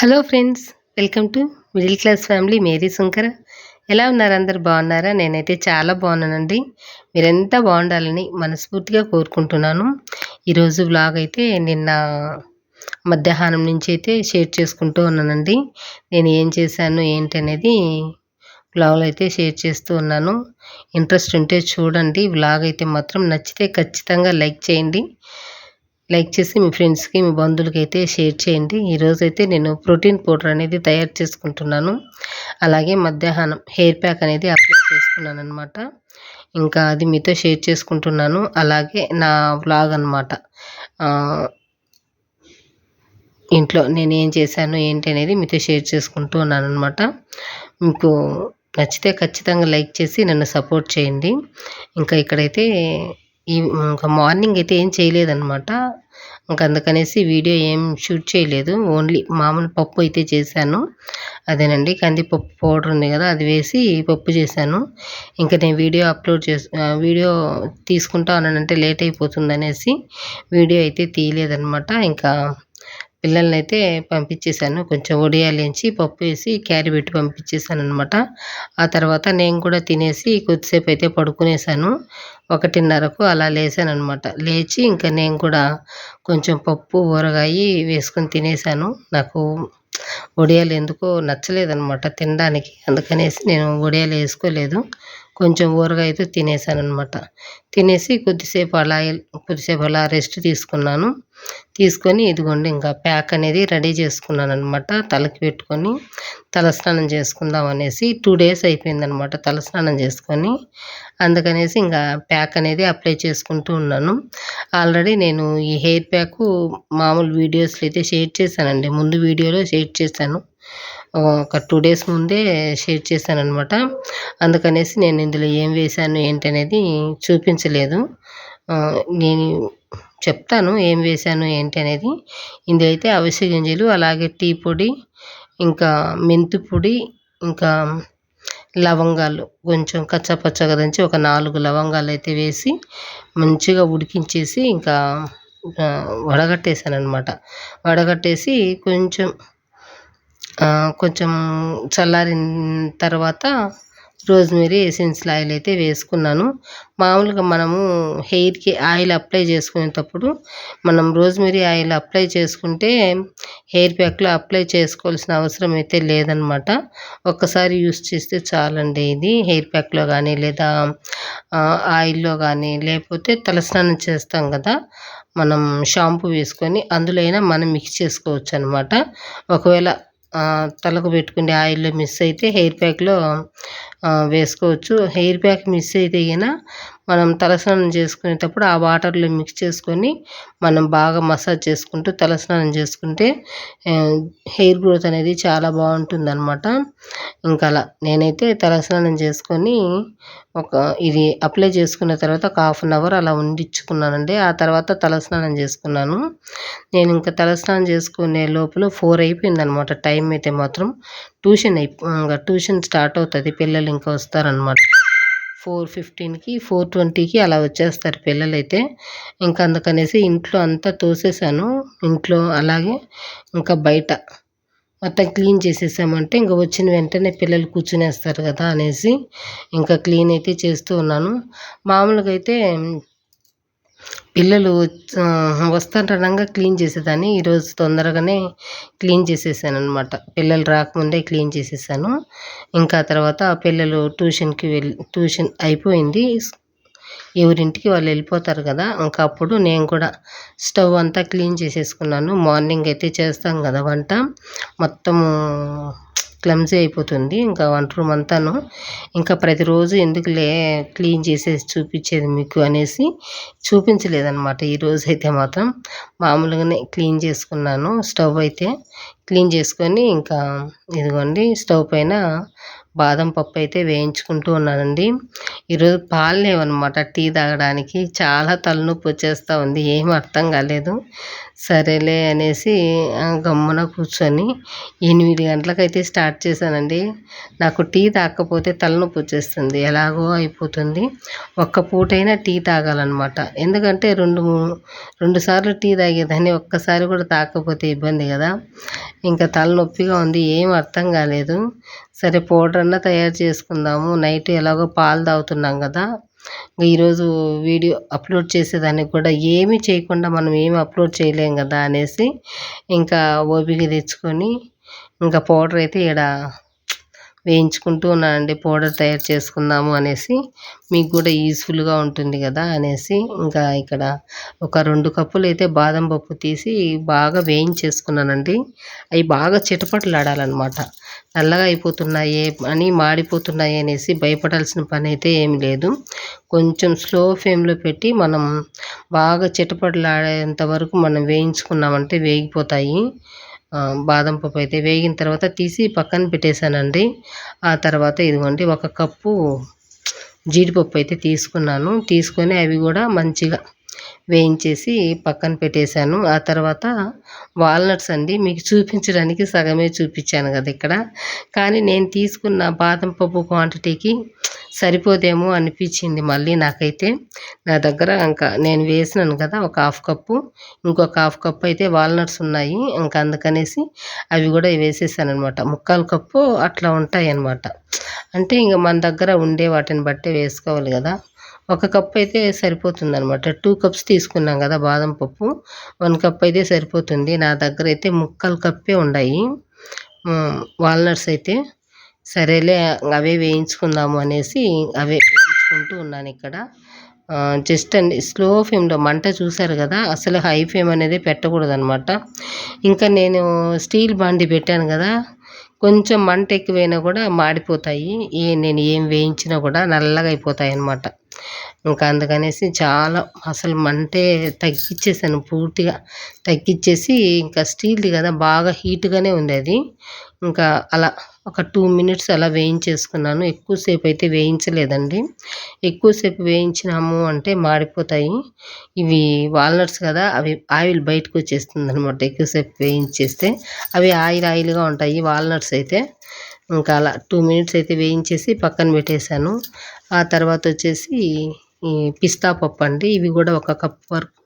Hello friends welcome to middle class family. Mary శంకర ఎలా ఉన్నారు అందరు? బాగున్నారా? నేనైతే చాలా బాగున్నానండి. మీరెంత బాగుండాలని మనస్ఫూర్తిగా కోరుకుంటున్నాను. ఈరోజు వ్లాగ్ అయితే నిన్న మధ్యాహ్నం నుంచి అయితే షేర్ చేసుకుంటూ ఉన్నానండి. నేను ఏం చేశాను ఏంటి అనేది అయితే షేర్ చేస్తూ ఉన్నాను. ఇంట్రెస్ట్ ఉంటే చూడండి. వ్లాగ్ అయితే మాత్రం నచ్చితే ఖచ్చితంగా లైక్ చేయండి. లైక్ చేసి మీ ఫ్రెండ్స్కి మీ బంధువులకి అయితే షేర్ చేయండి. ఈరోజు అయితే నేను ప్రోటీన్ పౌడర్ అనేది తయారు చేసుకుంటున్నాను. అలాగే మధ్యాహ్నం హెయిర్ ప్యాక్ అనేది అప్లై చేసుకున్నాను అనమాట ఇంకా అది మీతో షేర్ చేసుకుంటున్నాను. అలాగే నా వ్లాగ్ అనమాట ఇంట్లో నేను ఏం చేశాను ఏంటి అనేది మీతో షేర్ చేసుకుంటూ ఉన్నాను అనమాట మీకు నచ్చితే ఖచ్చితంగా లైక్ చేసి నన్ను సపోర్ట్ చేయండి. ఇంకా ఇక్కడైతే ఈ ఇంకా మార్నింగ్ అయితే ఏం చేయలేదన్నమాట. ఇంకా అందుకనేసి వీడియో ఏం షూట్ చేయలేదు. ఓన్లీ మామూలు పప్పు అయితే చేశాను. అదేనండి కందిపప్పు పౌడర్ ఉంది కదా అది వేసి పప్పు చేశాను. ఇంకా నేను వీడియో అప్లోడ్ చేసి వీడియో తీసుకుంటా ఉన్నానంటే లేట్ అయిపోతుంది అనేసి వీడియో అయితే తీయలేదన్నమాట. ఇంకా పిల్లల్ని అయితే పంపించేశాను. కొంచెం వడియాలేంచి పప్పు వేసి క్యారీ పెట్టి పంపించేశాను అనమాట ఆ తర్వాత నేను కూడా తినేసి కొద్దిసేపు అయితే పడుకునేసాను ఒకటిన్నరకు అలా లేసాను అనమాట లేచి ఇంకా నేను కూడా కొంచెం పప్పు ఊరగాయి వేసుకొని తినేసాను నాకు వడియాలు ఎందుకో నచ్చలేదనమాట తినడానికి. అందుకనేసి నేను వడియాలు వేసుకోలేదు. కొంచెం ఊరగాయతో తినేసాను అనమాట తినేసి కొద్దిసేపు అలా కొద్దిసేపు అలా రెస్ట్ తీసుకున్నాను. తీసుకొని ఇదిగోండి ఇంకా ప్యాక్ అనేది రెడీ చేసుకున్నాను అనమాట తలకి పెట్టుకొని తలస్నానం చేసుకుందాం అనేసి టూ డేస్ అయిపోయిందనమాట తలస్నానం చేసుకొని. అందుకనేసి ఇంకా ప్యాక్ అనేది అప్లై చేసుకుంటూ ఉన్నాను. ఆల్రెడీ నేను ఈ హెయిర్ ప్యాక్ మామూలు వీడియోస్లో అయితే షేర్ చేశానండి. ముందు వీడియోలో షేర్ చేశాను. ఒక టూ డేస్ ముందే షేర్ చేశాను అనమాట అందుకనేసి నేను ఇందులో ఏం వేశాను ఏంటనేది చూపించలేదు. నేను చెప్తాను ఏం వేసాను ఏంటి అనేది. ఇందైతే అవిసె గింజలు అలాగే టీ పొడి ఇంకా మెంతి పొడి ఇంకా లవంగాలు. కొంచెం కచ్చపచ్చగా దంచి ఒక నాలుగు లవంగాలు అయితే వేసి మంచిగా ఉడికించేసి ఇంకా వడగట్టేసాను అనమాట వడగట్టేసి కొంచెం కొంచెం చల్లారిన తర్వాత రోజ్మెరీ ఎసెన్షియల్ ఆయిల్ అయితే వేసుకున్నాను. మామూలుగా మనము హెయిర్కి ఆయిల్ అప్లై చేసుకునేటప్పుడు మనం రోజ్మెరీ ఆయిల్ అప్లై చేసుకుంటే హెయిర్ ప్యాక్లో అప్లై చేసుకోవాల్సిన అవసరం అయితే లేదనమాట. ఒక్కసారి యూస్ చేస్తే చాలండి ఇది హెయిర్ ప్యాక్లో కానీ లేదా ఆయిల్లో కానీ లేకపోతే తలస్నానం చేస్తాం కదా మనం షాంపూ వేసుకొని అందులో అయినా మనం మిక్స్ చేసుకోవచ్చు అనమాట ఒకవేళ తలకు పెట్టుకునే ఆయిల్లో మిస్ అయితే హెయిర్ ప్యాక్లో వేసుకోవచ్చు. హెయిర్ ప్యాక్ మిస్ అయితే అయినా మనం తలస్నానం చేసుకునేటప్పుడు ఆ వాటర్లో మిక్స్ చేసుకొని మనం బాగా మసాజ్ చేసుకుంటూ తలస్నానం చేసుకుంటే హెయిర్ గ్రోత్ అనేది చాలా బాగుంటుంది అనమాట ఇంకా అలా నేనైతే తలస్నానం చేసుకొని ఒక ఇది అప్లై చేసుకున్న తర్వాత ఒక హాఫ్ అన్ అవర్ అలా ఉండించుకున్నానండి ఆ తర్వాత తలస్నానం చేసుకున్నాను. నేను ఇంకా తలస్నానం చేసుకునే లోపల ఫోర్ అయిపోయింది అనమాట టైం అయితే మాత్రం ట్యూషన్ అయిపో ఇంకా ట్యూషన్ స్టార్ట్ అవుతుంది పిల్లలు ఇంకా వస్తారనమాట ఫోర్ ఫిఫ్టీన్కి ఫోర్ ట్వంటీకి అలా వచ్చేస్తారు పిల్లలైతే. ఇంకా అందుకనేసి ఇంట్లో అంతా తోసేసాను. ఇంట్లో అలాగే ఇంకా బయట మొత్తం క్లీన్ చేసేసామంటే ఇంకా వచ్చిన వెంటనే పిల్లలు కూర్చునేస్తారు కదా అనేసి ఇంకా క్లీన్ అయితే చేస్తూ ఉన్నాను. మామూలుగా అయితే పిల్లలు వస్తుండగా క్లీన్ చేసేదాన్ని. ఈరోజు తొందరగానే క్లీన్ చేసేసాను అనమాట పిల్లలు రాకముందే క్లీన్ చేసేసాను. ఇంకా తర్వాత పిల్లలు ట్యూషన్కి వెళ్ళి ట్యూషన్ అయిపోయింది. ఎవరింటికి వాళ్ళు వెళ్ళిపోతారు కదా ఇంకా అప్పుడు నేను కూడా స్టవ్ అంతా క్లీన్ చేసేసుకున్నాను. మార్నింగ్ అయితే చేస్తాం కదా వంట. మొత్తము క్లమ్జీ అయిపోతుంది. ఇంకా వంట రూమ్ అంతాను. ఇంకా ప్రతిరోజు ఎందుకులే క్లీన్ చేసేసి చూపించేది మీకు అనేసి చూపించలేదన్నమాట. ఈరోజు అయితే మాత్రం మామూలుగానే క్లీన్ చేసుకున్నాను. స్టవ్ అయితే క్లీన్ చేసుకొని ఇంకా ఇదిగోండి స్టవ్ పైన బాదం పప్పు అయితే వేయించుకుంటూ ఉన్నానండి. ఈరోజు పాలు లేవన్నమాట. టీ తాగడానికి చాలా తలనొప్పి వచ్చేస్తూ ఉంది. ఏం అర్థం కాలేదు. సరేలే అనేసి గమ్మున కూర్చొని ఎనిమిది గంటలకైతే స్టార్ట్ చేశానండి. నాకు టీ తాగకపోతే తలనొప్పి వచ్చేస్తుంది. ఎలాగో అయిపోతుంది. ఒక్క పూటైనా టీ తాగాలన్నమాట. ఎందుకంటే రెండు రెండు సార్లు టీ తాగేదాన్ని ఒక్కసారి కూడా తాగకపోతే ఇబ్బంది కదా. ఇంకా తలనొప్పిగా ఉంది. ఏం అర్థం కాలేదు. సరే పౌడర్ అన్నా తయారు చేసుకుందాము. నైట్ ఎలాగో పాలు తాగుతున్నాం కదా. ఈరోజు వీడియో అప్లోడ్ చేసేదానికి కూడా ఏమి చేయకుండా మనం ఏమి అప్లోడ్ చేయలేం కదా అనేసి ఇంకా ఓపిక తెచ్చుకొని ఇంకా పౌడర్ అయితే ఇక్కడ వేయించుకుంటూ ఉన్నానండి. పౌడర్ తయారు చేసుకుందాము అనేసి. మీకు కూడా యూస్ఫుల్గా ఉంటుంది కదా అనేసి. ఇంకా ఇక్కడ ఒక రెండు కప్పులు అయితే బాదం పప్పు తీసి బాగా వేయించేసుకున్నానండి. అవి బాగా చిటపటలాడాలన్నమాట. నల్లగా అయిపోతున్నాయి అని మాడిపోతున్నాయి అనేసి భయపడాల్సిన పని అయితే ఏమి లేదు. కొంచెం స్లో ఫ్లేమ్లో పెట్టి మనం బాగా చిటపటలాడేంత వరకు మనం వేయించుకున్నామంటే వేగిపోతాయి. బాదం పప్పు అయితే వేగిన తర్వాత తీసి పక్కన పెట్టేశానండి. ఆ తర్వాత ఇదిగోండి ఒక కప్పు జీడిపప్పు అయితే తీసుకున్నాను. తీసుకొని అవి కూడా మంచిగా వేయించేసి పక్కన పెట్టేశాను. ఆ తర్వాత వాల్నట్స్ అండి మీకు చూపించడానికి సగమే చూపించాను కదా ఇక్కడ. కానీ నేను తీసుకున్న బాదం పప్పు క్వాంటిటీకి సరిపోదేమో అనిపించింది మళ్ళీ నాకైతే. నా దగ్గర ఇంకా నేను వేసినాను కదా ఒక హాఫ్ కప్పు ఇంకొక హాఫ్ కప్పు అయితే వాల్నట్స్ ఉన్నాయి ఇంకా అందుకనేసి అవి కూడా వేసేసాను అనమాట ముక్కాలు కప్పు అట్లా ఉంటాయి అన్నమాట అంటే ఇంకా మన దగ్గర ఉండే వాటిని బట్టే వేసుకోవాలి కదా. ఒక కప్ అయితే సరిపోతుంది అనమాట టూ కప్స్ తీసుకున్నాం కదా బాదం పప్పు వన్ కప్ అయితే సరిపోతుంది. నా దగ్గర అయితే ముక్కలు కప్పే ఉన్నాయి వాల్నట్స్ అయితే. సరేలే అవే వేయించుకుందాము అనేసి అవే వేయించుకుంటూ ఉన్నాను ఇక్కడ. జస్ట్ అండి స్లో ఫ్లేమ్లో మంట చూసారు కదా అసలు హై ఫ్లేమ్ అనేది పెట్టకూడదు అనమాట ఇంకా నేను స్టీల్ బాండి పెట్టాను కదా కొంచెం మంట ఎక్కువైనా కూడా మాడిపోతాయి. ఏ నేను ఏం వేయించినా కూడా నల్లగా అయిపోతాయి అన్నమాట. ఇంకా అందుకనేసి చాలా అసలు మంటే తగ్గించేసాను పూర్తిగా తగ్గించేసి ఇంకా స్టీల్ది కదా బాగా హీట్గానే ఉంది అది. ఇంకా అలా ఒక టూ మినిట్స్ అలా వేయించేసుకున్నాను. ఎక్కువసేపు అయితే వేయించలేదండి. ఎక్కువసేపు వేయించినాము అంటే మాడిపోతాయి. ఇవి వాల్నట్స్ కదా అవి ఆయిల్ బయటకు వచ్చేస్తుంది అనమాట ఎక్కువసేపు వేయించేస్తే. అవి ఆయిల్ ఆయిల్గా ఉంటాయి వాల్నట్స్ అయితే. ఇంకా అలా టూ మినిట్స్ అయితే వేయించేసి పక్కన పెట్టేశాను. ఆ తర్వాత వచ్చేసి ఈ పిస్తా పప్పు అండి ఇవి కూడా ఒక కప్ వరకు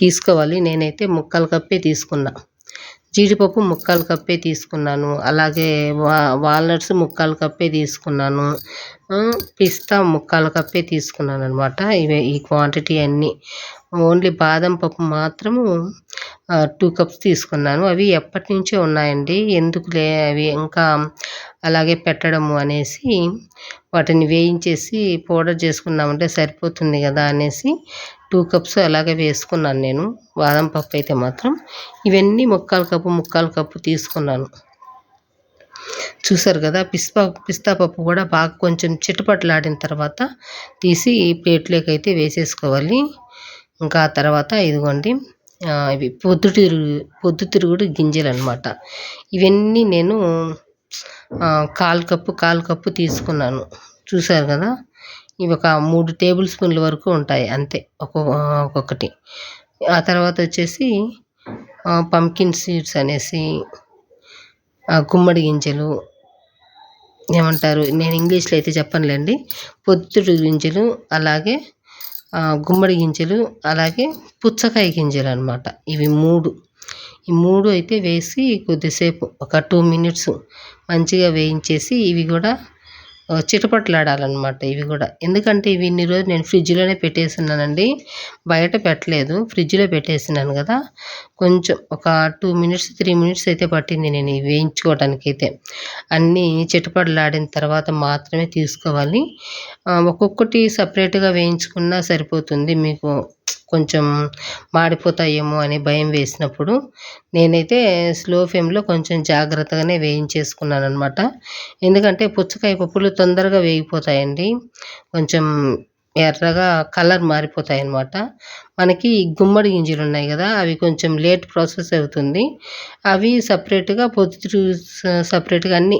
తీసుకోవాలి. నేనైతే ముక్కలు కప్పే తీసుకున్నా. జీడిపప్పు ముక్కలు కప్పే తీసుకున్నాను. అలాగే వా వాల్నట్స్ ముక్కలు కప్పే తీసుకున్నాను. పిస్తా ముక్కలు కప్పే తీసుకున్నాను అనమాట ఇవి ఈ క్వాంటిటీ అన్నీ. ఓన్లీ బాదం పప్పు మాత్రము టూ కప్స్ తీసుకున్నాను. అవి ఎప్పటి నుంచో ఉన్నాయండి. ఎందుకులే అవి? ఇంకా అలాగే పెట్టడము అనేసి వాటిని వేయించేసి పౌడర్ చేసుకున్నామంటే సరిపోతుంది కదా అనేసి టూ కప్స్ అలాగే వేసుకున్నాను నేను. బాదం పప్పు అయితే మాత్రం ఇవన్నీ ముక్కాలు కప్పు ముక్కాలు కప్పు తీసుకున్నాను. చూసారు కదా పిస్తా పిస్తా పప్పు కూడా బాగా కొంచెం చిటపటలాడిన తర్వాత తీసి ప్లేట్లోకి అయితే వేసేసుకోవాలి. ఇంకా ఆ తర్వాత ఇదిగోండి ఇవి పొద్దుతిరుగు పొద్దుతిరుగుడు గింజలు అనమాట ఇవన్నీ నేను కాలు కప్పు కాలు కప్పు తీసుకున్నాను. చూసారు కదా? ఇవి ఒక మూడు టేబుల్ స్పూన్ల వరకు ఉంటాయి అంతే. ఒక్కొక్క ఒక్కొక్కటి. ఆ తర్వాత వచ్చేసి పంకిన్ సీడ్స్ అనేసి గుమ్మడి గింజలు ఏమంటారు నేను ఇంగ్లీష్లో అయితే చెప్పనులేండి. పొద్దుడు గింజలు అలాగే గుమ్మడి గింజలు అలాగే పుచ్చకాయ గింజలు అనమాట ఇవి మూడు. ఈ మూడు అయితే వేసి కొద్దిసేపు ఒక టూ మినిట్స్ మంచిగా వేయించేసి ఇవి కూడా చిటపట్లాడాలన్నమాట చిటపటలాడాలన్నమాట ఇవి కూడా. ఎందుకంటే ఇవి ఇన్ని రోజులు నేను ఫ్రిడ్జ్లోనే పెట్టేసినానండి బయట పెట్టలేదు ఫ్రిడ్జ్లో పెట్టేసినాను కదా. కొంచెం ఒక టూ మినిట్స్ త్రీ మినిట్స్ అయితే పట్టింది నేను ఇవి వేయించుకోవడానికి అయితే అన్నీ చిటపటలాడిన తర్వాత మాత్రమే తీసుకోవాలి. ఒక్కొక్కటి సపరేట్గా వేయించుకున్నా సరిపోతుంది మీకు. కొంచెం మాడిపోతాయేమో అని భయం వేసినప్పుడు నేనైతే స్లో ఫ్లేమ్లో కొంచెం జాగ్రత్తగానే వేయించేసుకున్నాను అనమాట ఎందుకంటే పుచ్చకాయ పప్పులు తొందరగా వేగిపోతాయండి. కొంచెం ఎర్రగా కలర్ మారిపోతాయి అన్నమాట మనకి గుమ్మడి గింజలు ఉన్నాయి కదా అవి కొంచెం లేట్ ప్రాసెస్ అవుతుంది. అవి సపరేట్గా పొద్దు సపరేట్గా అన్నీ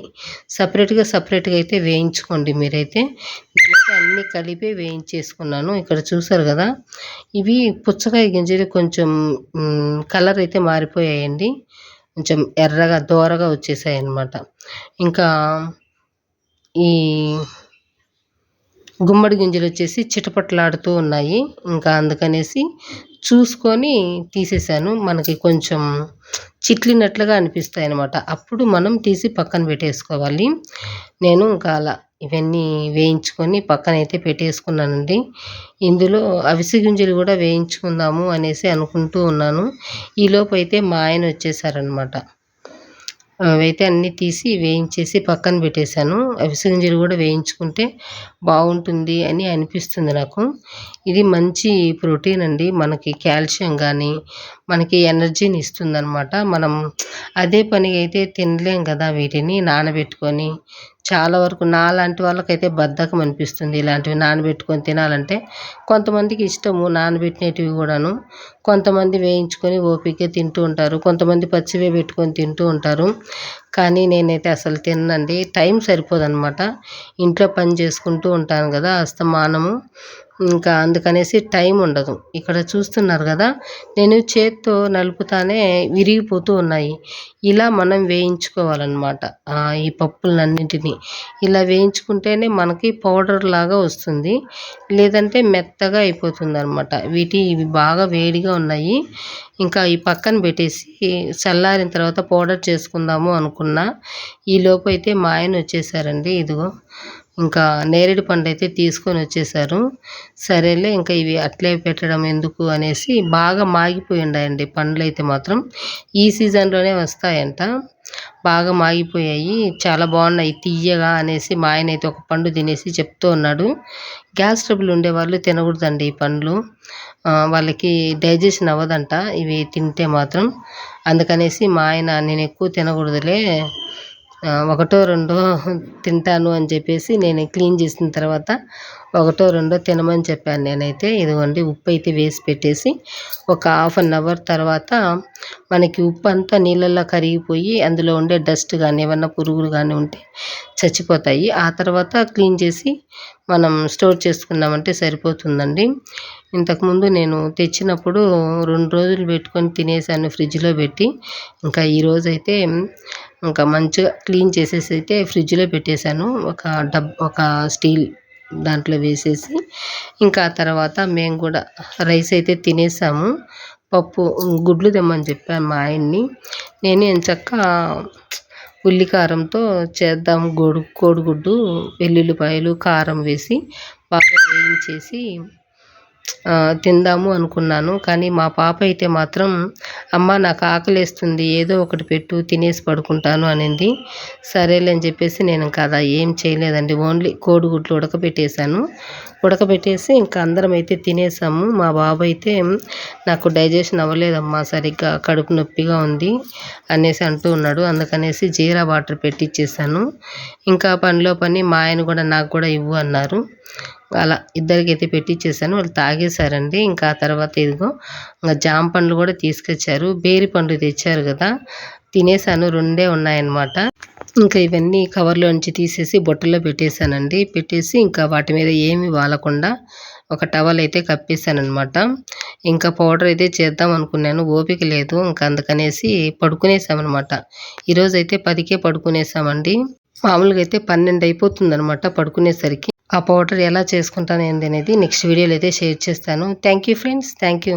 సపరేట్గా సపరేట్గా అయితే వేయించుకోండి మీరైతే. నేనైతే అన్నీ కలిపి వేయించేసుకున్నాను. ఇక్కడ చూసారు కదా ఇవి పుచ్చకాయ గింజలు కొంచెం కలర్ అయితే మారిపోయాయండి. కొంచెం ఎర్రగా దోరగా వచ్చేసాయి అన్నమాట ఇంకా ఈ గుమ్మడి గింజలు వచ్చేసి చిటపట్లాడుతూ ఉన్నాయి. ఇంకా అందుకనేసి చూసుకొని తీసేసాను. మనకి కొంచెం చిట్లినట్లుగా అనిపిస్తాయి అనమాట అప్పుడు మనం తీసి పక్కన పెట్టేసుకోవాలి. నేను ఇంకా అలా ఇవన్నీ వేయించుకొని పక్కన అయితే పెట్టేసుకున్నానండి. ఇందులో అవిసె గింజలు కూడా వేయించుకుందాము అనేసి అనుకుంటూ ఉన్నాను. ఈలోపు అయితే మా ఆయన వచ్చేసారనమాట అవైతే అన్నీ తీసి వేయించేసి పక్కన పెట్టేశాను. అవిసె గింజలు కూడా వేయించుకుంటే బాగుంటుంది అని అనిపిస్తుంది నాకు. ఇది మంచి ప్రోటీన్ అండి. మనకి కాల్షియం కానీ మనకి ఎనర్జీని ఇస్తుందన్నమాట. మనం అదే పని అయితే తినలేం కదా వీటిని నానబెట్టుకొని. చాలా వరకు నాలాంటి వాళ్ళకైతే బద్ధకం అనిపిస్తుంది ఇలాంటివి నానబెట్టుకొని తినాలంటే. కొంతమందికి ఇష్టము నానబెట్టినవి కూడాను. కొంతమంది వేయించుకొని ఓపిక తింటూ ఉంటారు. కొంతమంది పచ్చివే పెట్టుకొని తింటూ ఉంటారు. కానీ నేనైతే అసలు తినండి టైం సరిపోదనమాట ఇంట్లో పని చేసుకుంటూ ఉంటాను కదా అస్తమానము. ఇంకా అందుకనేసి టైం ఉండదు. ఇక్కడ చూస్తున్నారు కదా నేను చేత్తో నలుపుతానే విరిగిపోతూ ఉన్నాయి. ఇలా మనం వేయించుకోవాలన్నమాట. ఈ పప్పులన్నింటినీ. ఇలా వేయించుకుంటేనే మనకి పౌడర్ లాగా వస్తుంది. లేదంటే మెత్తగా అయిపోతుంది అనమాట వీటి ఇవి బాగా వేడిగా ఉన్నాయి. ఇంకా ఈ పక్కన పెట్టేసి చల్లారిన తర్వాత పౌడర్ చేసుకుందాము అనుకున్నా. ఈలోపు అయితే మా ఆయన వచ్చేసారండి. ఇదిగో ఇంకా నేరేడు పండు అయితే తీసుకొని వచ్చేసారు. సరేలే ఇంకా ఇవి అట్లే పెట్టడం ఎందుకు అనేసి బాగా మాగిపోయి ఉన్నాయండి పండ్లు అయితే మాత్రం. ఈ సీజన్లోనే వస్తాయంట. బాగా మాగిపోయాయి. చాలా బాగున్నాయి తీయగా అనేసి మా ఆయన అయితే ఒక పండు తినేసి చెప్తూ ఉన్నాడు. గ్యాస్ ట్రబుల్ ఉండే వాళ్ళు తినకూడదండి ఈ పండ్లు. వాళ్ళకి డైజెషన్ అవ్వదంట. ఇవి తింటే మాత్రం. అందుకనేసి మా ఆయన నేను ఎక్కువ తినకూడదులే. ఒకటో రెండో తింటాను అని చెప్పేసి నేను క్లీన్ చేసిన తర్వాత ఒకటో రెండో తినమని చెప్పాను నేనైతే. ఇదిగోండి ఉప్పు అయితే వేసి పెట్టేసి ఒక హాఫ్ అన్ అవర్ తర్వాత మనకి ఉప్పు అంతా నీళ్ళల్లో కరిగిపోయి అందులో ఉండే డస్ట్ కానీ ఏమన్నా పురుగులు కానీ ఉంటే చచ్చిపోతాయి. ఆ తర్వాత క్లీన్ చేసి మనం స్టోర్ చేసుకున్నామంటే సరిపోతుందండి. ఇంతకుముందు నేను తెచ్చినప్పుడు రెండు రోజులు పెట్టుకొని తినేసాను ఫ్రిడ్జ్లో పెట్టి. ఇంకా ఈరోజైతే ఇంకా మంచిగా క్లీన్ చేసేసి అయితే ఫ్రిడ్జ్లో పెట్టేశాను. ఒక డబ్ ఒక స్టీల్ దాంట్లో వేసేసి. ఇంకా తర్వాత మేము కూడా రైస్ అయితే తినేసాము. పప్పు గుడ్లు తెమ్మని చెప్పాను మా ఆయన్ని. నేను ఉల్లి కారంతో చేద్దాం గోడు కోడిగుడ్డు వెల్లుల్లిపాయలు కారం వేసి బాగా వేయించేసి తిందాము అనుకున్నాను. కానీ మా పాప అయితే మాత్రం అమ్మ నాకు ఆకలేస్తుంది. ఏదో ఒకటి పెట్టు తినేసి పడుకుంటాను అనింది. సరేలే అని చెప్పేసి నేను కదా ఏం చేయలేదండి. ఓన్లీ కోడిగుడ్లు ఉడకబెట్టేశాను. ఉడకబెట్టేసి ఇంకా అందరం అయితే తినేసాము. మా బాబు అయితే నాకు డైజెషన్ అవ్వలేదమ్మా సరిగ్గా కడుపు నొప్పిగా ఉంది అనేసి అంటూ ఉన్నాడు. అందుకనేసి జీరా వాటర్ పెట్టిచ్చేసాను. ఇంకా పనిలో పని మా ఆయన కూడా నాకు కూడా ఇవ్వు అన్నారు. అలా ఇద్దరికి అయితే పెట్టించేసాను వాళ్ళు తాగేశారండి. ఇంకా ఆ తర్వాత ఇదిగో ఇంకా జామ పండ్లు కూడా తీసుకొచ్చారు. బేరి పండ్లు తెచ్చారు కదా తినేసాను. రెండే ఉన్నాయన్నమాట. ఇంకా ఇవన్నీ కవర్లోంచి తీసేసి బొట్టలో పెట్టేశానండి. పెట్టేసి ఇంకా వాటి మీద ఏమి వాలకుండా ఒక టవల్ అయితే కప్పేశానమాట ఇంకా పౌడర్ అయితే చేద్దాం అనుకున్నాను. ఓపిక లేదు. ఇంకా అందుకనేసి పడుకునేసామన్నమాట. ఈరోజు అయితే పదికే పడుకునేసామండి. మామూలుగా అయితే పన్నెండు అయిపోతుంది అనమాట పడుకునేసరికి. ఆ పౌడర్ ఎలా చేసుకుంటాను ఏంది అనేది నెక్స్ట్ వీడియోలో అయితే షేర్ చేస్తాను. Thank you friends thank you